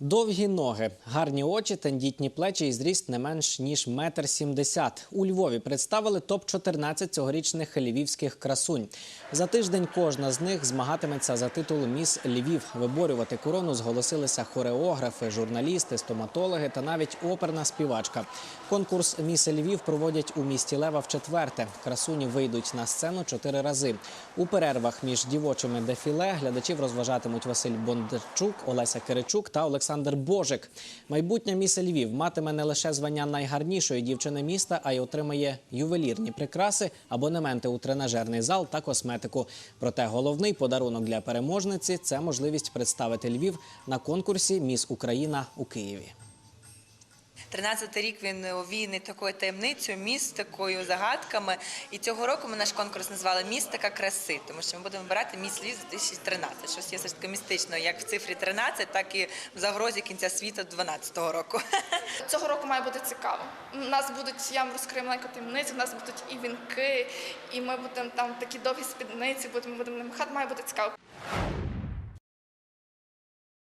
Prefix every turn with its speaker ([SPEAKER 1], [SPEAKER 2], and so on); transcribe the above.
[SPEAKER 1] Довгі ноги, гарні очі, тендітні плечі і зріст не менш ніж метр сімдесят. У Львові представили топ-14 цьогорічних львівських красунь. За тиждень кожна з них змагатиметься за титул Міс Львів. Виборювати корону зголосилися хореографи, журналісти, стоматологи та навіть оперна співачка. Конкурс Міс Львів проводять у місті Лева вчетверте. Красуні вийдуть на сцену чотири рази. У перервах між дівочими дефіле глядачів розважатимуть Василь Бондарчук, Олеся Киричук та Олександр Божик. Майбутня міса Львів матиме не лише звання найгарнішої дівчини міста, а й отримає ювелірні прикраси, абонементи у тренажерний зал та косметику. Проте головний подарунок для переможниці це можливість представити Львів на конкурсі Міс Україна у Києві.
[SPEAKER 2] 13 рік він овійний такою таємницею, містикою, загадками. І цього року ми наш конкурс назвали Містика краси, тому що ми будемо вибирати міс Львів за 2013. Щось є все ж таки містично, як в цифрі 13, так і в загрозі кінця світу 2012 року.
[SPEAKER 3] Цього року має бути цікаво. У нас будуть, я вам розкрию маленьку таємницю, у нас будуть і вінки, і ми будемо там такі довгі спідниці, будемо будемо на махати, має бути цікаво.